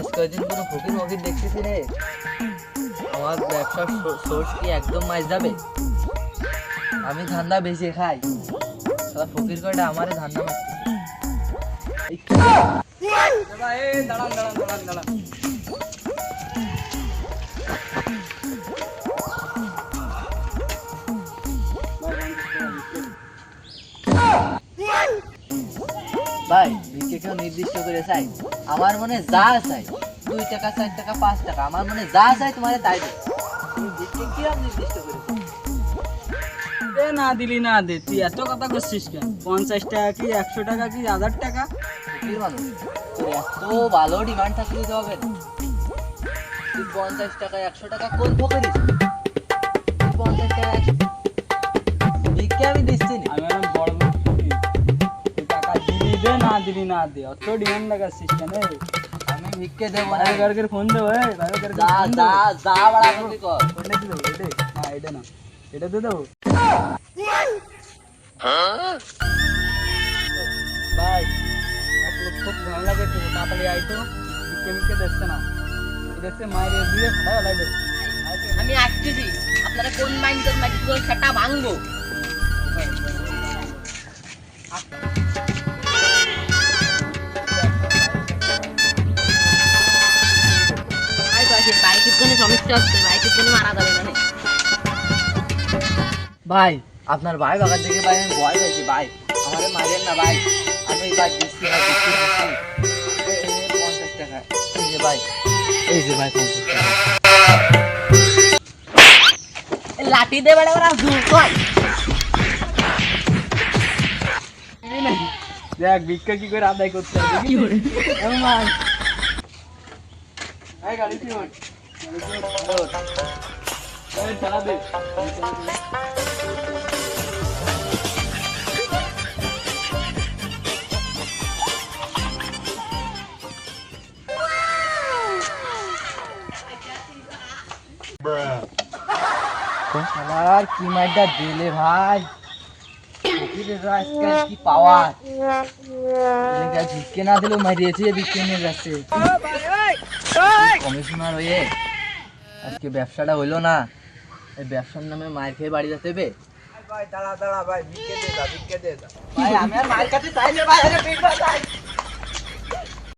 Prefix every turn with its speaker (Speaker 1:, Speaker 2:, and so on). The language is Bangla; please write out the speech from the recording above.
Speaker 1: আজ কয়দিন কোনো ফকির ফকির দেখতেছি রে। আমার ব্যবসার সোর্স কি একদম মাছ যাবে? আমি ধান্দা বেশি খাই। সারা ফকির কয়টা আমারে ধান্দা এই
Speaker 2: দাঁড়ান।
Speaker 1: ভাই কেউ নির্দিষ্ট করে চাই। আমার মনে যা চাই দুই টাকা চার টাকা পাঁচ টাকা আমার মনে যা চাই তোমার তাই কিরম নির্দিষ্ট করে
Speaker 2: এ না দিলি না দে। তুই এত কথা করছিস কেন? পঞ্চাশ টাকা কি একশো টাকা কি হাজার টাকা?
Speaker 1: তোর এত ভালো ডিমান্ড থাকলে হবে তুই পঞ্চাশ টাকা একশো টাকা কোন তুই
Speaker 2: দিলি দে না দিলি দে অত ডিমান্ড লাগাচ্ছিস কেন এ?
Speaker 1: আমি ভিক্ষে দেবো না
Speaker 2: ভাই কারকে ফোন দেবো এ ভাই কারকে
Speaker 1: যা যা যা বাড়া কর
Speaker 2: কোনটা দিতে দেবো এটা না এটা না এটা দিয়ে দেবো ভাই এক লোক খুব ঝামেলা করছে তাড়াতাড়ি আইতো মিকে মিকে দেখছে না দেখছে মায়ের দিয়ে ফাটা দেবো
Speaker 3: আমি আসতেছি আপনারা কোন মাইন্ডের মাইন্ড সেটা ভাঙবো। সমস্যা হচ্ছে বাইকের জন্য মারা যাবে মানে।
Speaker 1: ভাই আপনার ভাই বাগান থেকে ভাই আমি ভয় পেয়েছি ভাই। আমারে মারেন না ভাই। আমি ভাই দিচ্ছি ভাই দিচ্ছি পঞ্চাশ টাকা এই যে ভাই এই যে ভাই পঞ্চাশ টাকা।
Speaker 3: লাঠি দে বেড়া বেড়া জুর কর।
Speaker 2: দেখ ভিক্ষা কি করে আদায় করতে হবে কি করে? গাড়ি
Speaker 1: আমার কি মাইটা দিলে ভাই? কি পাওয়ার? এলাকায় না দিলেও মারিয়েছে কমিশনার হয়ে আজকে ব্যবসাটা হইল না। এই ব্যবসার নামে মায়ের খেয়ে বাড়ি যেতে হবে।
Speaker 2: ভাই দাঁড়া দাঁড়া ভাই ভিক্ষে দে দা ভিক্ষে দে দা।
Speaker 1: ভাই আমি আর মায়ের কাছে চাইলে ভাই আরে ব্যথা